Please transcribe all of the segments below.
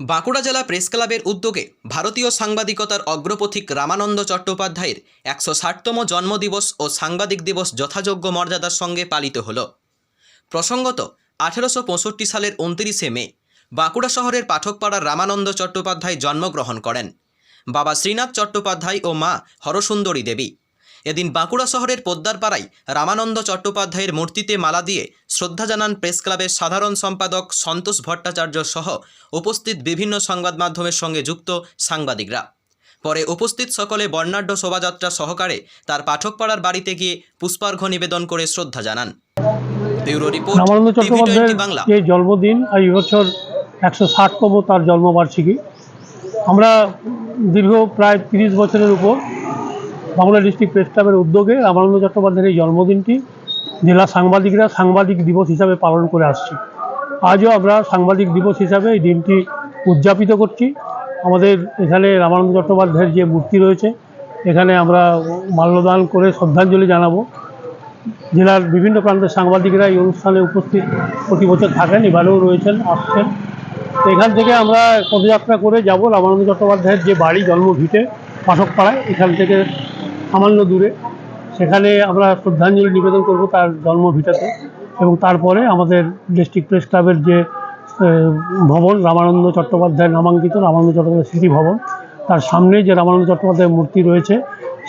বাঁকুড়া জেলা প্রেস ক্লাবের উদ্যোগে ভারতীয় সাংবাদিকতার অগ্রপথিক রামানন্দ চট্টোপাধ্যায়ের একশো ষাটতম জন্মদিবস ও সাংবাদিক দিবস যথাযোগ্য মর্যাদার সঙ্গে পালিত হল। প্রসঙ্গত, আঠেরোশো পঁয়ষট্টি সালের উনত্রিশে মে বাঁকুড়া শহরের পাঠকপাড়ার রামানন্দ চট্টোপাধ্যায় জন্মগ্রহণ করেন। বাবা শ্রীনাথ চট্টোপাধ্যায় ও মা হরসুন্দরী দেবী। এদিন বাঁকুড়া শহরের পোদ্দারপাড়ায় রামানন্দ চট্টোপাধ্যায়ের মূর্তিতে মালা দিয়ে শ্রদ্ধা জানান প্রেস ক্লাবের সাধারণ সম্পাদক সন্তোষ ভট্টাচার্য সহ উপস্থিত বিভিন্ন সংবাদ মাধ্যমের সঙ্গে যুক্ত সাংবাদিকরা। পরে উপস্থিত সকলে বর্ণাঢ্য শোভাযাত্রা সহকারে তার পাঠকপাড়ার বাড়িতে গিয়ে পুষ্পার্ঘ্য নিবেদন করে শ্রদ্ধা জানান। ব্যুরো রিপোর্ট রামানন্দ চট্টোপাধ্যায়ের বাংলা। যে জন্মদিন আর এই বছর একশো ষাটতম তার জন্মবার্ষিকী। আমরা দীর্ঘ প্রায় তিরিশ বছরের উপর বাংলা ডিস্ট্রিক্ট প্রেস ক্লাবের উদ্যোগে রামানন্দ চট্টোপাধ্যায়ের এই জন্মদিনটি জেলা সাংবাদিকরা সাংবাদিক দিবস হিসাবে পালন করে আসছি। আজও আমরা সাংবাদিক দিবস হিসাবে এই দিনটি উদযাপিত করছি। আমাদের এখানে রামানন্দ চট্টোপাধ্যায়ের যে মূর্তি রয়েছে, এখানে আমরা মাল্যদান করে শ্রদ্ধাঞ্জলি জানাব। জেলার বিভিন্ন প্রান্তের সাংবাদিকরা এই অনুষ্ঠানে উপস্থিত প্রতি বছর থাকেন, এবারেও রয়েছেন, আসছেন। এখান থেকে আমরা পদযাত্রা করে যাব রামানন্দ চট্টোপাধ্যায়ের যে বাড়ি জন্মভিটে পাঠকপাড়ায়। এখান থেকে সামান্য দূরে। সেখানে আমরা শ্রদ্ধাঞ্জলি নিবেদন করব তার জন্মভিটাতে এবং তারপরে আমাদের ডিস্ট্রিক্ট প্রেস ক্লাবের যে ভবন রামানন্দ চট্টোপাধ্যায় নামাঙ্কিত রামানন্দ চট্টোপাধ্যায় স্মৃতি ভবন তার সামনে যে রামানন্দ চট্টোপাধ্যায়ের মূর্তি রয়েছে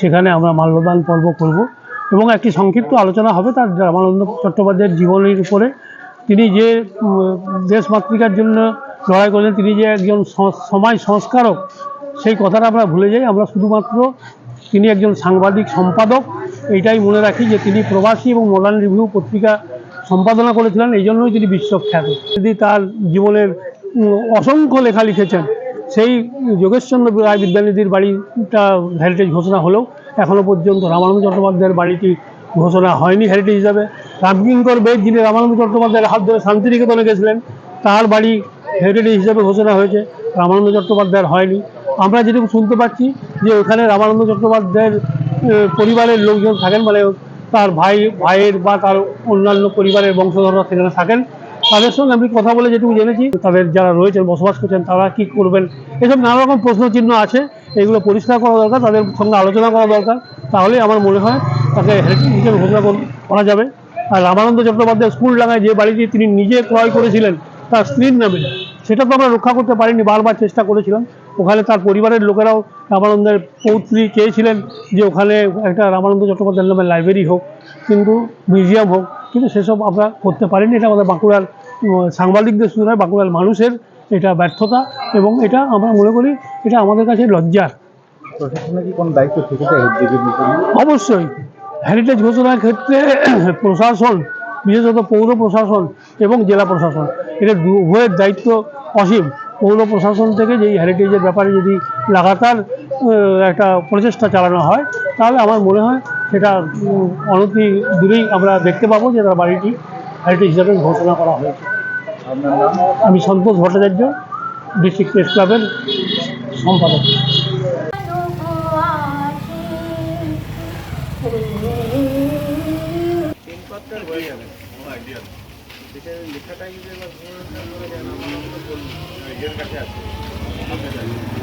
সেখানে আমরা মাল্যদান পর্ব করব এবং একটি সংক্ষিপ্ত আলোচনা হবে তার রামানন্দ চট্টোপাধ্যায়ের জীবনের উপরে। তিনি যে উম, দেশ মাতৃকার জন্য লড়াই করলেন তিনি যে একজন সমাজ সংস্কারক সেই কথাটা আমরা ভুলে যাই। আমরা শুধুমাত্র তিনি একজন সাংবাদিক সম্পাদক, এইটাই মনে রাখি যে তিনি প্রবাসী এবং মডার্ন রিভিউ পত্রিকা সম্পাদনা করেছিলেন, এই জন্যই তিনি বিশ্বখ্যাত। যদি তার জীবনের অসংখ্য লেখা লিখেছেন, সেই যোগেশচন্দ্র রায় বিদ্যানিধির বাড়িটা হেরিটেজ ঘোষণা হলেও এখনও পর্যন্ত রামানন্দ চট্টোপাধ্যায়ের বাড়িটি ঘোষণা হয়নি হেরিটেজ হিসাবে। রামকিঙ্কর বেদ যিনি রামানন্দ চট্টোপাধ্যায়ের হাত ধরে শান্তিনিকেতনে গেছিলেন, তার বাড়ি হেরিটেজ হিসাবে ঘোষণা হয়েছে, রামানন্দ চট্টোপাধ্যায়ের হয়নি। আমরা যেটুকু শুনতে পাচ্ছি যে ওখানে রামানন্দ চট্টোপাধ্যায়ের পরিবারের লোকজন থাকেন মানে তার ভাই, ভাইয়ের বা তার অন্যান্য পরিবারের বংশধররা সেখানে থাকেন। তাদের সঙ্গে আমি কথা বলে যেটুকু জেনেছি, তাদের যারা রয়েছেন, বসবাস করছেন, তারা কি করবেন, এসব নানা রকম প্রশ্নচিহ্ন আছে। এগুলো পরিষ্কার করা দরকার, তাদের সঙ্গে আলোচনা করা দরকার। তাহলে আমার মনে হয় তাকে হেরিটেজ হিসেবে ঘোষণা করা যাবে। আর রামানন্দ চট্টোপাধ্যায় স্কুল ডাঙায় যে বাড়িটি তিনি নিজে ক্রয় করেছিলেন, তার স্ত্রীর নামে, সেটা তো আমরা রক্ষা করতে পারিনি, বারবার চেষ্টা করেছিলাম। ওখানে তার পরিবারের লোকেরাও রামানন্দের পৌত্রী চেয়েছিলেন যে ওখানে একটা রামানন্দ চট্টোপাধ্যায়ের নামে লাইব্রেরি হোক কিন্তু মিউজিয়াম হোক কিন্তু সেসব আমরা করতে পারিনি। এটা আমাদের বাঁকুড়ার সাংবাদিকদের শুধু নয় বাঁকুড়ার মানুষের এটা ব্যর্থতা এবং এটা আমরা মনে করি এটা আমাদের কাছে লজ্জার। অবশ্যই। হেরিটেজ ঘোষণার ক্ষেত্রে প্রশাসন বিশেষত পৌর প্রশাসন এবং জেলা প্রশাসন এটা উভয়ের দায়িত্ব অসীম। পৌর প্রশাসন থেকে যে হেরিটেজের ব্যাপারে যদি লাগাতার একটা প্রচেষ্টা চালানো হয় তাহলে আমার মনে হয় সেটা অনতি দূরেই আমরা দেখতে পাবো যে তার বাড়িটি হেরিটেজ হিসাবে ঘোষণা করা হয়েছে। আমি সন্তোষ ভট্টাচার্য ডিস্ট্রিক্ট প্রেস ক্লাবের সম্পাদক। পশ্চিমবঙ্গ